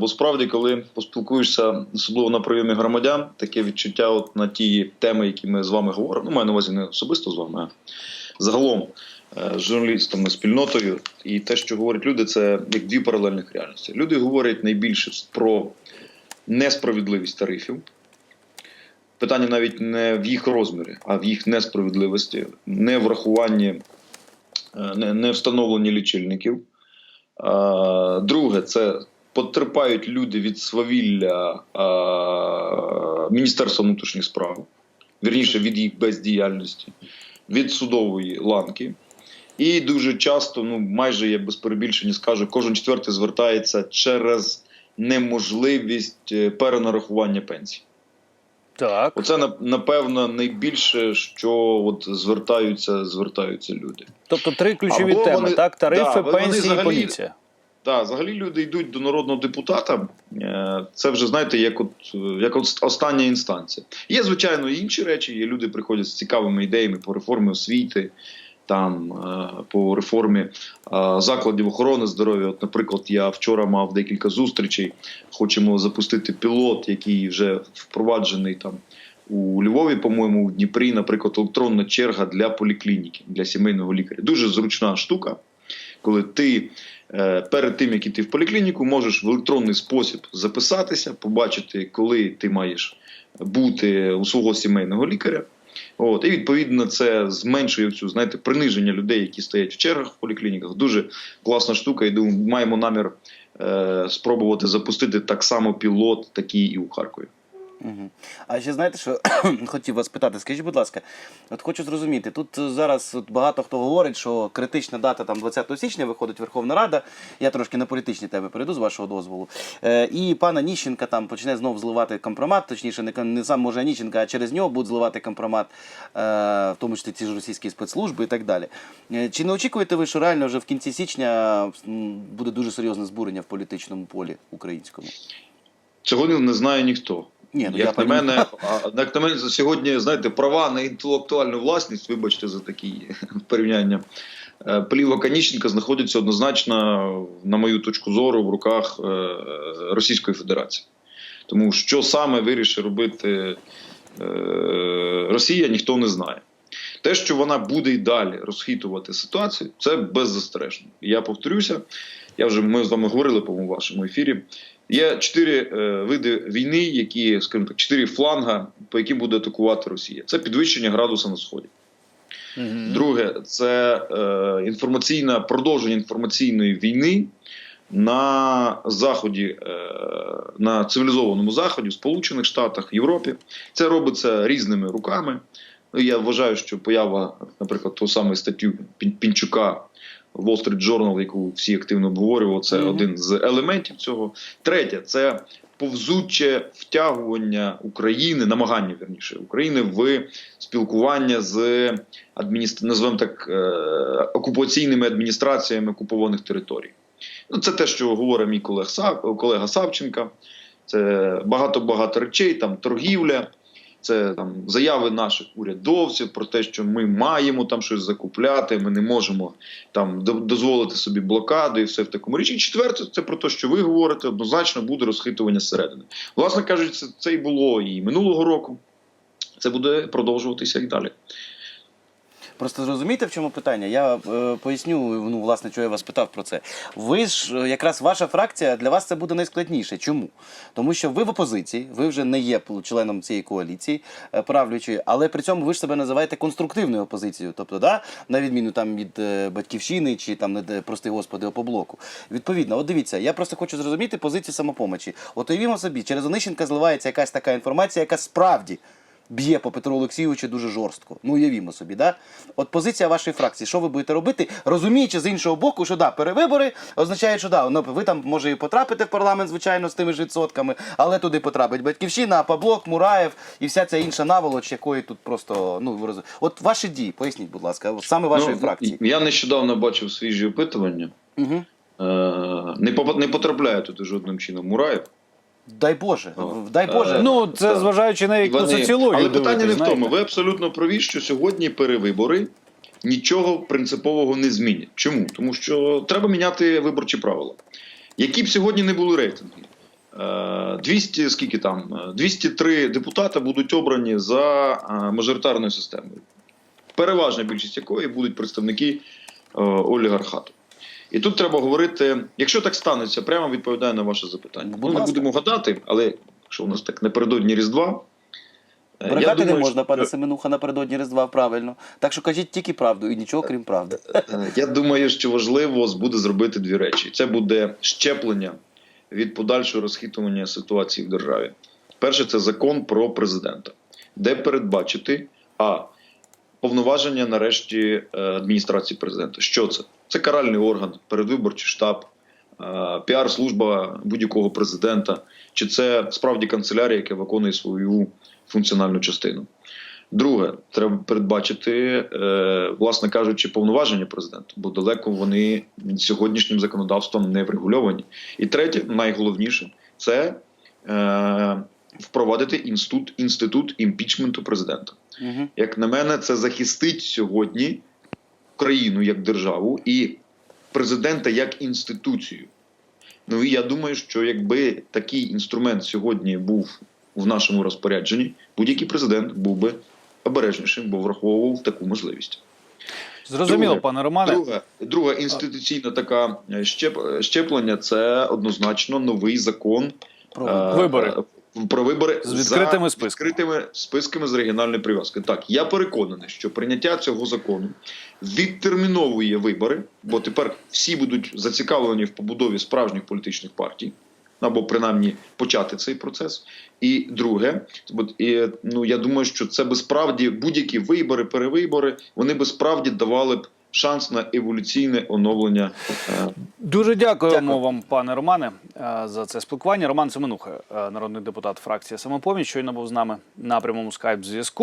бо справді, коли поспілкуєшся, особливо на прийомі громадян, таке відчуття от на ті теми, які ми з вами говоримо, ну маю на увазі не особисто з вами, а загалом е, з журналістами, спільнотою, і те, що говорять люди, це як дві паралельних реальності. Люди говорять найбільше про несправедливість тарифів. Питання навіть не в їх розмірі, а в їх несправедливості, не врахуванні, е, не, встановленні лічильників. Е, Друге, це потерпають люди від свавілля е, Міністерства внутрішніх справ, вірніше від їх бездіяльності, від судової ланки. І дуже часто, ну майже я без перебільшення скажу, кожен четвертий звертається через неможливість е, перенарахування пенсій. Так. Оце на- напевно найбільше, що от звертаються, звертаються люди. Тобто три ключові Або теми: вони- так, тарифи, да, пенсії, взагалі- поліція. Так, взагалі люди йдуть до народного депутата. е, Це вже знаєте, як от як от остання інстанція. Є звичайно і інші речі. Є люди приходять з цікавими ідеями по реформі освіти, там е, по реформі е, закладів охорони здоров'я. От, наприклад, я вчора мав декілька зустрічей. Хочемо запустити пілот, який вже впроваджений там. У Львові, по-моєму, у Дніпрі, наприклад, електронна черга для поліклініки, для сімейного лікаря. Дуже зручна штука, коли ти перед тим, як іти в поліклініку, можеш в електронний спосіб записатися, побачити, коли ти маєш бути у свого сімейного лікаря. От, і відповідно це зменшує цю знаєте, приниження людей, які стоять в чергах в поліклініках. Дуже класна штука. І думаю, маємо намір е, спробувати запустити так само пілот, такий і у Харкові. А ще знаєте, що хотів вас питати, скажіть, будь ласка, от хочу зрозуміти, тут зараз от багато хто говорить, що критична дата там 20 січня виходить Верховна Рада. Я трошки на політичні теми перейду з вашого дозволу. Е, і пана Ніщенка там почне знов зливати компромат, точніше, не, не сам може Ніщенка, а через нього будуть зливати компромат, е, в тому числі ці ж російські спецслужби і так далі. Е, чи не очікуєте ви, що реально вже в кінці січня буде дуже серйозне збурення в політичному полі українському? Цього не знає ніхто. Ні, ну, як, я на понімаю. мене, а, як на мене, сьогодні, знаєте, права на інтелектуальну власність, вибачте за такі порівняння. е, Плівок знаходиться знаходяться однозначно, на мою точку зору, в руках е, Російської Федерації. Тому що саме вирішить робити е, Росія, ніхто не знає. Те, що вона буде й далі розхитувати ситуацію, це беззастережно. Я повторюся, я вже ми з вами говорили по вашому ефірі. Є чотири е, види війни, які, скажімо так, чотири фланга, по яким буде атакувати Росія. Це підвищення градуса на сході. Мгм. Друге, це е, інформаційна продовження інформаційної війни на заході, е, на цивілізованому заході, в Сполучених Штатах, Європі. Це робиться різними руками. Ну, Я вважаю, що поява, наприклад, того самої статтю Пін- Пінчука в Wall Street Journal, яку всі активно обговорювали, це Мгм. один з елементів цього. Третє, це повзуче втягування України, намагання верніше України в спілкування з адміністр... називаємо так е, окупаційними адміністраціями окупованих територій. Ну, це те, що говорить мій колег Сав... колега Савченка. Це багато-багато речей, там торгівля, це там заяви наших урядовців про те, що ми маємо там щось закупляти, ми не можемо там дозволити собі блокаду і все в такому річі. І четверте, це про те, що ви говорите, однозначно буде розхитування зсередини. Власне кажучи, це, це і було і минулого року. Це буде продовжуватися і далі. Просто зрозумієте, в чому питання? Я е, поясню, ну, власне, чого я вас питав про це. Ви ж, е, якраз ваша фракція, для вас це буде найскладніше. Чому? Тому що ви в опозиції, ви вже не є членом цієї коаліції е, правлячої, але при цьому ви ж себе називаєте конструктивною опозицією. Тобто, да, на відміну там від е, батьківщини чи там не прости господи опоблоку. Відповідно, от дивіться, я просто хочу зрозуміти позицію самопомочі. От уявімо собі, через Онищенка зливається якась така інформація, яка справді б'є по Петру Олексійовичу дуже жорстко. Ну, уявімо собі, да? От позиція вашої фракції, що ви будете робити, розуміючи з іншого боку, що да, перевибори означають, що да, ну, ви там може і потрапите в парламент, звичайно, з тими ж відсотками, але туди потрапить Батьківщина, Паблок, Мураєв і вся ця інша наволоч, якої тут просто ну ви розумієте. От ваші дії, поясніть, будь ласка, саме вашої Ну, фракції. Я нещодавно бачив свіжі опитування. Угу. Не потрапляє туди жодним чином Мураєв. Дай Боже, дай Боже. е, Ну, це Так. зважаючи на яку Вони- соціологію. Але питання не в тому. Ви абсолютно праві, що сьогодні перевибори нічого принципового не змінять. Чому? Тому що треба міняти виборчі правила. Які б сьогодні не були рейтинги, Е, 200, скільки там? Е, 203 депутати будуть обрані за е, мажоритарною системою, переважна більшість якої будуть представники е, олігархату. І тут треба говорити, якщо так станеться, прямо відповідаю на ваше запитання. Ми не будемо гадати, але якщо у нас так напередодні Різдва. е, я Брехати не можна, що- пане Семенуха, напередодні Різдва, правильно. Так що кажіть тільки правду і нічого крім правди. Е, Я думаю, що важливо буде зробити дві речі. Це буде щеплення від подальшого розхитування ситуації в державі. Перше, це закон про президента, де передбачити а повноваження нарешті е, адміністрації президента. Що це? Це каральний орган, передвиборчий штаб, е, піар-служба будь-якого президента, чи це справді канцелярія, яка виконує свою функціональну частину. Друге, треба передбачити, е, власне кажучи, повноваження президента, бо далеко вони сьогоднішнім законодавством не врегульовані. І третє, найголовніше, це е, впровадити інститут, інститут імпічменту президента. Угу. Як на мене, це захистить сьогодні країну як державу і президента як інституцію. Ну і я думаю, що якби такий інструмент сьогодні був в нашому розпорядженні, будь-який президент був би обережнішим, бо враховував таку можливість. Зрозуміло, Друге. пане Романе. Друга, друга інституційна така е, щеп, щеплення це однозначно новий закон Про е, Вибори. Про вибори З відкритими за списками. відкритими списками з регіональної прив'язки. Так, я переконаний, що прийняття цього закону відтерміновує вибори, бо тепер всі будуть зацікавлені в побудові справжніх політичних партій. Або принаймні почати цей процес. І друге, і, ну я думаю, що це би справді будь-які вибори, перевибори, вони би справді давали б шанс на еволюційне оновлення е, Дуже дякуємо Дякую. вам, пане Романе, е, за це спілкування. Роман Семенуха, е, народний депутат фракції самопоміч, щойно був з нами на прямому скайп зв'язку.